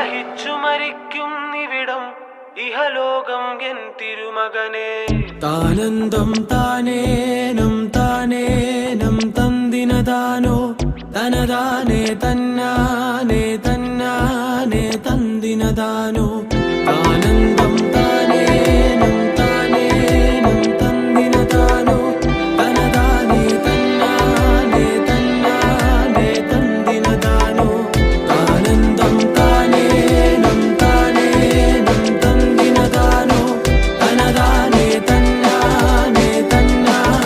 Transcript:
ദഹിച്ചു മരിക്കും നിവിടം ഇഹലോകം എൻ തിരുമകനെ. താനന്തം താനേനം താനേനം തന്തിനതാനോ? തനദാനേ തന്നാനേ തന്നാനേ തന്തിനതാനോ?